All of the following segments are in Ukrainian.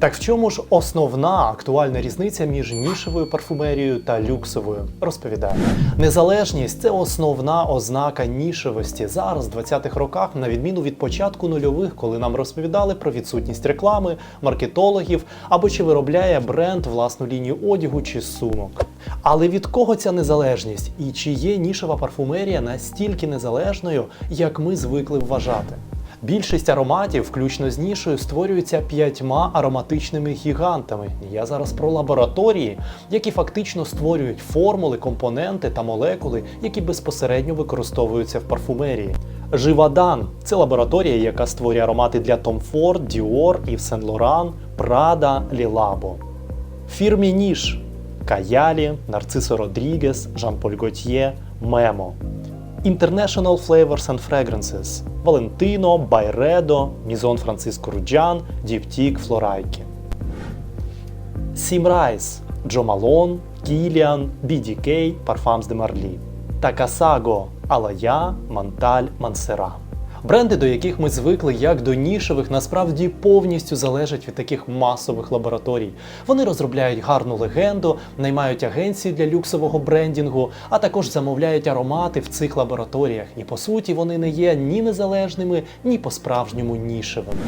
Так в чому ж основна актуальна різниця між нішевою парфумерією та люксовою? Розповідаю. Незалежність це основна ознака нішевості зараз, в 20-х роках, на відміну від початку нульових, коли нам розповідали про відсутність реклами, маркетологів або чи виробляє бренд власну лінію одягу чи сумок. Але від кого ця незалежність? І чи є нішева парфумерія настільки незалежною, як ми звикли вважати? Більшість ароматів, включно з нішою, створюються п'ятьма ароматичними гігантами. Я зараз про лабораторії, які фактично створюють формули, компоненти та молекули, які безпосередньо використовуються в парфумерії. Живадан це лабораторія, яка створює аромати для Tom Ford, Dior, Yves Saint Laurent, Prada, Lilabo. Фірмі ніш Каялі, Нарцисо Родрігес, Жан-Поль Готьє, Мемо. International Flavors and Fragrances Valentino, Byredo, Maison Francisco Rugian, Diptyque, Florайки. Simrise Джо Малон, Кіліан, BDK, Parfums de Marly. Та Касаго Алая, Манталь, Мансера. Бренди, до яких ми звикли як до нішевих, насправді повністю залежать від таких масових лабораторій. Вони розробляють гарну легенду, наймають агенції для люксового брендінгу, а також замовляють аромати в цих лабораторіях. І по суті вони не є ні незалежними, ні по-справжньому нішевими.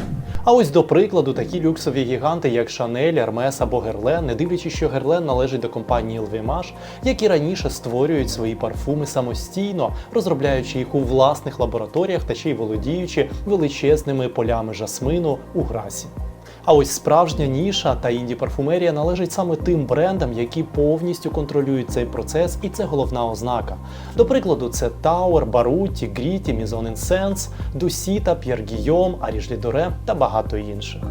А ось до прикладу, такі люксові гіганти, як Шанель, Hermes або Герлен, не дивлячись, що Герлен належить до компанії LVMH, які раніше створюють свої парфуми самостійно, розробляючи їх у власних лабораторіях та ще й володіючи величезними полями жасмину у грасі. А ось справжня ніша та інді парфумерія належить саме тим брендам, які повністю контролюють цей процес, і це головна ознака. До прикладу, це Tower, Baruti, Гріті, Maison Sense, Дусіта, П'єр Гійом, Аріж Лідоре та багато інших.